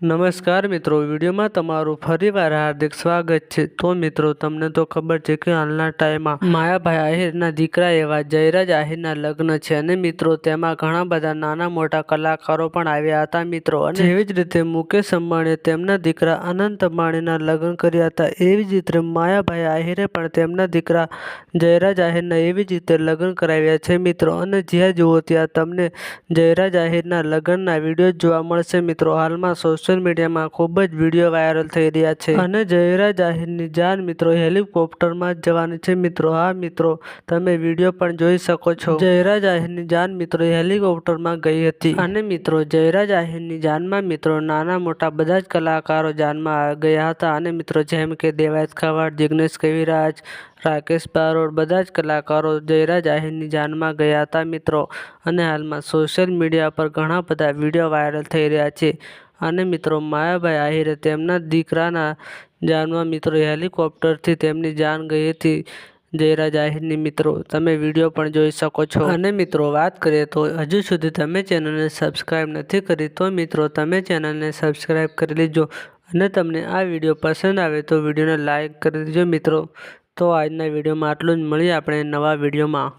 નમસ્કાર મિત્રો, વિડીયોમાં તમારું ફરીવાર હાર્દિક સ્વાગત છે. તો મિત્રો, તમને તો ખબર છે કે હાલના ટાઈમમાં માયાભાઈ આહિરના દીકરા એવા જયરાજ આહિરના લગ્ન છે અને મિત્રો, તેમાં ઘણા બધા નાના મોટા કલાકારો પણ આવ્યા હતા મિત્રો. અને એવી જ રીતે મુકેશ અંબાણીએ તેમના દીકરા અનંત અંબાણીના લગ્ન કર્યા હતા, એવી જ રીતે માયાભાઈ આહિરે પણ તેમના દીકરા જયરાજ આહિરના એવી જ રીતે લગ્ન કરાવ્યા છે મિત્રો. અને જ્યાં જુઓ ત્યાં તમને જયરાજ આહિરના લગ્નના વીડિયો જોવા મળશે મિત્રો. હાલમાં સોશિયલ મીડિયામાં ખૂબ જ વીડિયો વાયરલ થઈ રહ્યા છે. અને જયરાજ આહિરની જાન મિત્રો હેલિકોપ્ટરમાં જ જવાની છે. મિત્રો, હા મિત્રો, તમે વીડિયો પણ જોઈ શકો છો. જયરા જાહેરની જાન મિત્રો હેલિકોપ્ટરમાં ગઈ હતી. અને મિત્રો જયરાજ આહિરની જાનમાં મિત્રો નાના મોટા બધા જ કલાકારો જાનમાં ગયા હતા. અને મિત્રો, જેમ કે દેવાયત ખવાડ, જિગ્નેશ કવિરાજ, રાકેશ બારોડ બધા જ કલાકારો જયરાજ આહિરની જાનમાં ગયા હતા મિત્રો. અને હાલમાં સોશિયલ મીડિયા પર ઘણા બધા વીડિયો વાયરલ થઈ રહ્યા છે. અને મિત્રો માયાભાઈ આહિરે તેમના દીકરાના જાનમાં મિત્રો હેલિકોપ્ટરથી તેમની જાન ગઈ હતી. જયરાજ આહિરની મિત્રો, તમે વીડિયો પણ જોઈ શકો છો. અને મિત્રો વાત કરીએ તો હજુ સુધી તમે ચેનલને સબસ્ક્રાઈબ નથી કરી તો મિત્રો તમે ચેનલને સબસ્ક્રાઈબ કરી લેજો. અને તમને આ વીડિયો પસંદ આવે તો વિડીયોને લાઇક કરી દેજો મિત્રો. તો આજના વિડીયોમાં આટલું જ. મળીએ આપણે નવા વિડીયોમાં.